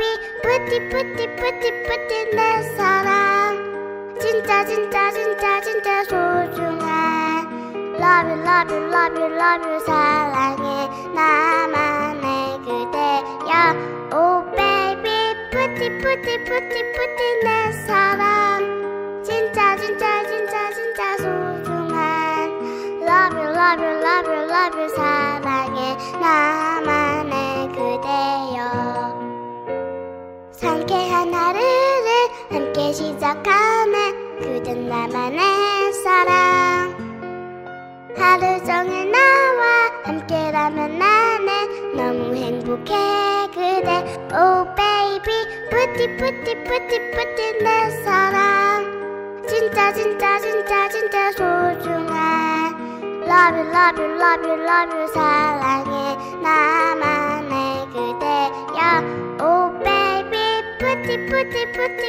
Oh 뿌띠 뿌띠 뿌띠 뿌띠 내 사랑 진짜 진짜 진짜 진짜 소중한 Love you love you love you love you 사랑해 나만의 그대야 Oh baby 뿌띠 뿌띠 뿌띠 뿌띠 내 사랑 진짜 진짜 진짜 진짜 소중한 Love you love you love you love you 사랑해 상쾌한 하루를 함께 시작하네. 그댄 나만의 사랑. 하루 종일 나와 함께라면 나네. 너무 행복해 그대. Oh baby. 뿌띠 뿌띠 뿌띠 뿌띠 내 사랑. 진짜 진짜 진짜 진짜 소중한 Love you love you love you love you 사랑 뿌띠 뿌띠